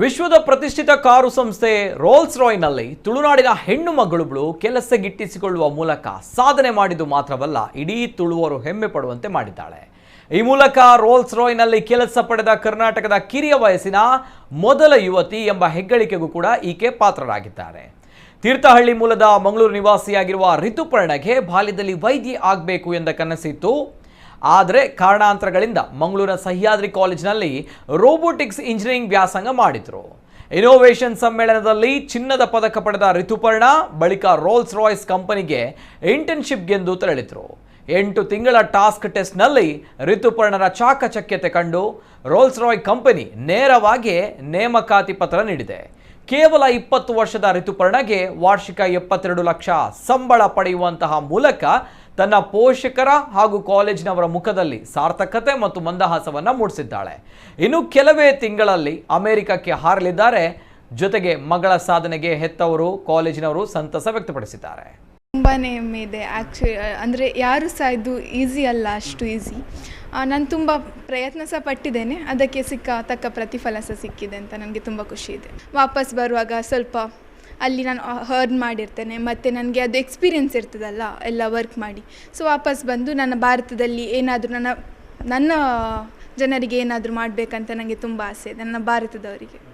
ವಿಶ್ವದ ಪ್ರತಿಷ್ಠಿತ ಕಾರು ಸಂಸ್ಥೆ ರೋಲ್ಸ್ ರಾಯ್ನಲ್ಲಿ ತುಳುನಾಡಿನ ಹೆಣ್ಣು ಕೆಲಸ ಕೆಲಸಗಿಟ್ಟಿಸಿಕೊಳ್ಳುವ ಮೂಲಕ ಸಾಧನೆ ಮಾಡಿದ್ದು ಮಾತ್ರವಲ್ಲ, ಇಡೀ ತುಳುವರು ಹೆಮ್ಮೆ ಪಡುವಂತೆ ಮಾಡಿದ್ದಾಳೆ. ಈ ಮೂಲಕ ರೋಲ್ಸ್ ರಾಯ್ನಲ್ಲಿ ಕೆಲಸ ಪಡೆದ ಕರ್ನಾಟಕದ ಕಿರಿಯ ವಯಸ್ಸಿನ ಮೊದಲ ಯುವತಿ ಎಂಬ ಹೆಗ್ಗಳಿಕೆಗೂ ಕೂಡ ಈಕೆ ಪಾತ್ರರಾಗಿದ್ದಾರೆ. ತೀರ್ಥಹಳ್ಳಿ ಮೂಲದ ಮಂಗಳೂರು ನಿವಾಸಿಯಾಗಿರುವ ಋತುಪರ್ಣಗೆ ಬಾಲ್ಯದಲ್ಲಿ ವೈದ್ಯ ಆಗಬೇಕು ಎಂದ ಕನಸಿತ್ತು. ಆದರೆ ಕಾರಣಾಂತರಗಳಿಂದ ಮಂಗಳೂರಿನ ಸಹ್ಯಾದ್ರಿ ಕಾಲೇಜಿನಲ್ಲಿ ರೋಬೋಟಿಕ್ಸ್ ಇಂಜಿನಿಯರಿಂಗ್ ವ್ಯಾಸಂಗ ಮಾಡಿದ್ರು. ಇನೋವೇಷನ್ ಸಮ್ಮೇಳನದಲ್ಲಿ ಚಿನ್ನದ ಪದಕ ಪಡೆದ ಋತುಪರ್ಣ ಬಳಿಕ ರೋಲ್ಸ್ ರಾಯ್ಸ್ ಕಂಪನಿಗೆ ಇಂಟರ್ನ್ಶಿಪ್ಗೆಂದು ತೆರಳಿದರು. ಎಂಟು ತಿಂಗಳ ಟಾಸ್ಕ್ ಟೆಸ್ಟ್ನಲ್ಲಿ ಋತುಪರ್ಣರ ಚಾಕಚಕ್ಯತೆ ಕಂಡು ರೋಲ್ಸ್ ರಾಯ್ ಕಂಪನಿ ನೇರವಾಗಿ ನೇಮಕಾತಿ ಪತ್ರ ನೀಡಿದೆ. ಕೇವಲ ಇಪ್ಪತ್ತು ವರ್ಷದ ಋತುಪರ್ಣಗೆ ವಾರ್ಷಿಕ ಎಪ್ಪತ್ತೆರಡು ಲಕ್ಷ ಸಂಬಳ ಪಡೆಯುವಂತಹ ಮೂಲಕ ತನ್ನ ಪೋಷಕರ ಹಾಗೂ ಕಾಲೇಜಿನವರ ಮುಖದಲ್ಲಿ ಸಾರ್ಥಕತೆ ಮತ್ತು ಮಂದಹಾಸವನ್ನು ಮೂಡಿಸಿದ್ದಾಳೆ. ಇನ್ನು ಕೆಲವೇ ತಿಂಗಳಲ್ಲಿ ಅಮೆರಿಕಕ್ಕೆ ಹಾರಲಿದ್ದಾರೆ. ಜೊತೆಗೆ ಮಗಳ ಸಾಧನೆಗೆ ಹೆತ್ತವರು, ಕಾಲೇಜಿನವರು ಸಂತಸ ವ್ಯಕ್ತಪಡಿಸಿದ್ದಾರೆ. ತುಂಬಾ ಹೆಮ್ಮೆ ಇದೆ ಆ್ಯಕ್ಚುಲಿ ಅಂದರೆ ಯಾರು ಸಹ ಇದು ಈಸಿ ಅಲ್ಲ, ಅಷ್ಟು ಈಸಿ. ನಾನು ತುಂಬ ಪ್ರಯತ್ನ ಸಹ ಪಟ್ಟಿದ್ದೇನೆ. ಅದಕ್ಕೆ ಸಿಕ್ಕ, ತಕ್ಕ ಪ್ರತಿಫಲ ಸಹ ಸಿಕ್ಕಿದೆ ಅಂತ ನನಗೆ ತುಂಬ ಖುಷಿ ಇದೆ. ವಾಪಸ್ ಬರುವಾಗ ಸ್ವಲ್ಪ ಅಲ್ಲಿ ನಾನು ಹರ್ನ್ ಮಾಡಿರ್ತೇನೆ. ಮತ್ತು ನನಗೆ ಅದು ಎಕ್ಸ್ಪೀರಿಯೆನ್ಸ್ ಇರ್ತದಲ್ಲ, ಎಲ್ಲ ವರ್ಕ್ ಮಾಡಿ. ಸೊ ವಾಪಸ್ ಬಂದು ನನ್ನ ಭಾರತದಲ್ಲಿ ಏನಾದರೂ ನನ್ನ ನನ್ನ ಜನರಿಗೆ ಏನಾದರೂ ಮಾಡಬೇಕಂತ ನನಗೆ ತುಂಬ ಆಸೆ ನನ್ನ ಭಾರತದವರಿಗೆ.